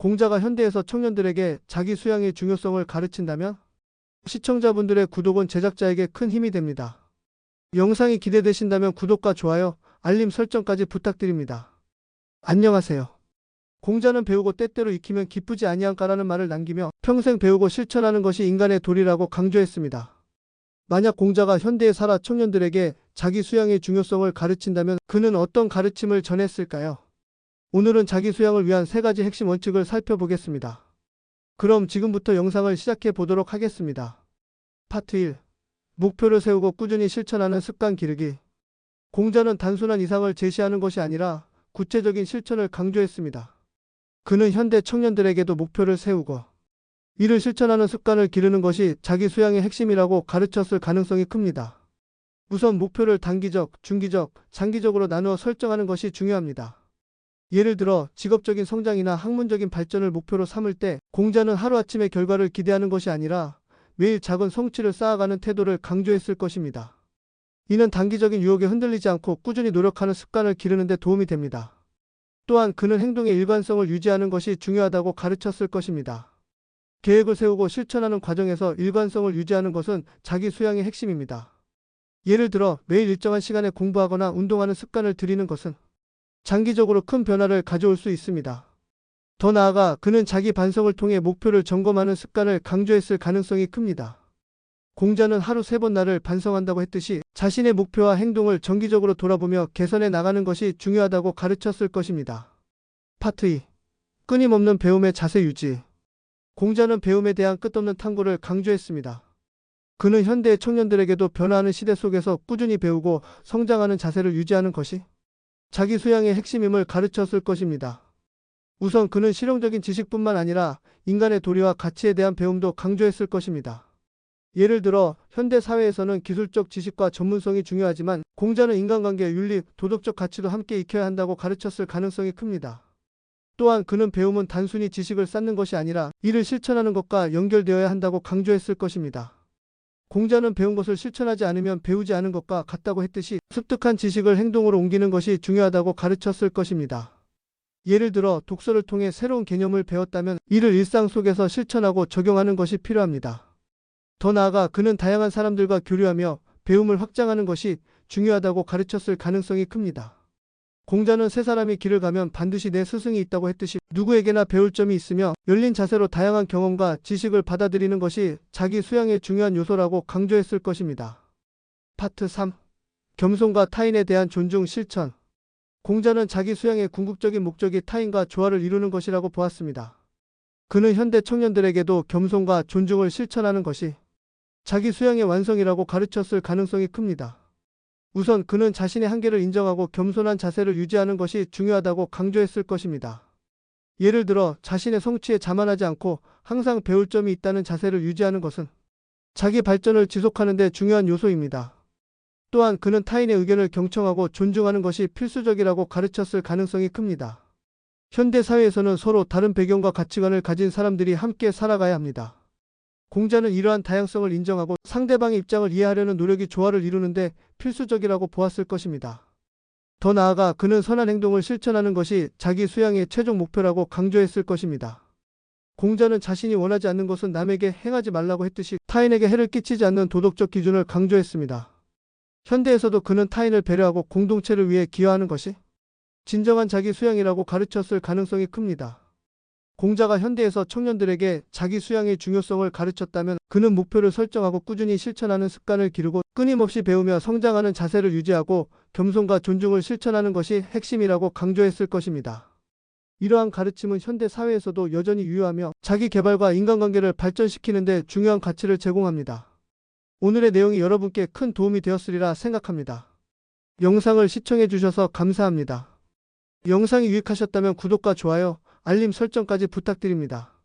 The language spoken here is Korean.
공자가 현대에서 청년들에게 자기 수양의 중요성을 가르친다면 시청자분들의 구독은 제작자에게 큰 힘이 됩니다. 영상이 기대되신다면 구독과 좋아요, 알림 설정까지 부탁드립니다. 안녕하세요. 공자는 배우고 때때로 익히면 기쁘지 아니한가라는 말을 남기며 평생 배우고 실천하는 것이 인간의 도리라고 강조했습니다. 만약 공자가 현대에 살아 청년들에게 자기 수양의 중요성을 가르친다면 그는 어떤 가르침을 전했을까요? 오늘은 자기 수양을 위한 세 가지 핵심 원칙을 살펴보겠습니다. 그럼 지금부터 영상을 시작해 보도록 하겠습니다. 파트 1. 목표를 세우고 꾸준히 실천하는 습관 기르기. 공자는 단순한 이상을 제시하는 것이 아니라 구체적인 실천을 강조했습니다. 그는 현대 청년들에게도 목표를 세우고 이를 실천하는 습관을 기르는 것이 자기 수양의 핵심이라고 가르쳤을 가능성이 큽니다. 우선 목표를 단기적, 중기적, 장기적으로 나누어 설정하는 것이 중요합니다. 예를 들어 직업적인 성장이나 학문적인 발전을 목표로 삼을 때 공자는 하루아침의 결과를 기대하는 것이 아니라 매일 작은 성취를 쌓아가는 태도를 강조했을 것입니다. 이는 단기적인 유혹에 흔들리지 않고 꾸준히 노력하는 습관을 기르는 데 도움이 됩니다. 또한 그는 행동의 일관성을 유지하는 것이 중요하다고 가르쳤을 것입니다. 계획을 세우고 실천하는 과정에서 일관성을 유지하는 것은 자기 수양의 핵심입니다. 예를 들어 매일 일정한 시간에 공부하거나 운동하는 습관을 들이는 것은 장기적으로 큰 변화를 가져올 수 있습니다. 더 나아가 그는 자기 반성을 통해 목표를 점검하는 습관을 강조했을 가능성이 큽니다. 공자는 하루 세 번 나를 반성한다고 했듯이 자신의 목표와 행동을 정기적으로 돌아보며 개선해 나가는 것이 중요하다고 가르쳤을 것입니다. 파트 2. 끊임없는 배움의 자세 유지. 공자는 배움에 대한 끝없는 탐구를 강조했습니다. 그는 현대 청년들에게도 변화하는 시대 속에서 꾸준히 배우고 성장하는 자세를 유지하는 것이 자기 수양의 핵심임을 가르쳤을 것입니다. 우선 그는 실용적인 지식뿐만 아니라 인간의 도리와 가치에 대한 배움도 강조했을 것입니다. 예를 들어 현대 사회에서는 기술적 지식과 전문성이 중요하지만 공자는 인간관계, 윤리, 도덕적 가치도 함께 익혀야 한다고 가르쳤을 가능성이 큽니다. 또한 그는 배움은 단순히 지식을 쌓는 것이 아니라 이를 실천하는 것과 연결되어야 한다고 강조했을 것입니다. 공자는 배운 것을 실천하지 않으면 배우지 않은 것과 같다고 했듯이 습득한 지식을 행동으로 옮기는 것이 중요하다고 가르쳤을 것입니다. 예를 들어 독서를 통해 새로운 개념을 배웠다면 이를 일상 속에서 실천하고 적용하는 것이 필요합니다. 더 나아가 그는 다양한 사람들과 교류하며 배움을 확장하는 것이 중요하다고 가르쳤을 가능성이 큽니다. 공자는 세 사람이 길을 가면 반드시 내 스승이 있다고 했듯이 누구에게나 배울 점이 있으며 열린 자세로 다양한 경험과 지식을 받아들이는 것이 자기 수양의 중요한 요소라고 강조했을 것입니다. 파트 3. 겸손과 타인에 대한 존중 실천. 공자는 자기 수양의 궁극적인 목적이 타인과 조화를 이루는 것이라고 보았습니다. 그는 현대 청년들에게도 겸손과 존중을 실천하는 것이 자기 수양의 완성이라고 가르쳤을 가능성이 큽니다. 우선 그는 자신의 한계를 인정하고 겸손한 자세를 유지하는 것이 중요하다고 강조했을 것입니다. 예를 들어 자신의 성취에 자만하지 않고 항상 배울 점이 있다는 자세를 유지하는 것은 자기 발전을 지속하는 데 중요한 요소입니다. 또한 그는 타인의 의견을 경청하고 존중하는 것이 필수적이라고 가르쳤을 가능성이 큽니다. 현대 사회에서는 서로 다른 배경과 가치관을 가진 사람들이 함께 살아가야 합니다. 공자는 이러한 다양성을 인정하고 상대방의 입장을 이해하려는 노력이 조화를 이루는데 필수적이라고 보았을 것입니다. 더 나아가 그는 선한 행동을 실천하는 것이 자기 수양의 최종 목표라고 강조했을 것입니다. 공자는 자신이 원하지 않는 것은 남에게 행하지 말라고 했듯이 타인에게 해를 끼치지 않는 도덕적 기준을 강조했습니다. 현대에서도 그는 타인을 배려하고 공동체를 위해 기여하는 것이 진정한 자기 수양이라고 가르쳤을 가능성이 큽니다. 공자가 현대에서 청년들에게 자기 수양의 중요성을 가르쳤다면 그는 목표를 설정하고 꾸준히 실천하는 습관을 기르고 끊임없이 배우며 성장하는 자세를 유지하고 겸손과 존중을 실천하는 것이 핵심이라고 강조했을 것입니다. 이러한 가르침은 현대 사회에서도 여전히 유효하며 자기 개발과 인간관계를 발전시키는 데 중요한 가치를 제공합니다. 오늘의 내용이 여러분께 큰 도움이 되었으리라 생각합니다. 영상을 시청해 주셔서 감사합니다. 영상이 유익하셨다면 구독과 좋아요, 알림 설정까지 부탁드립니다.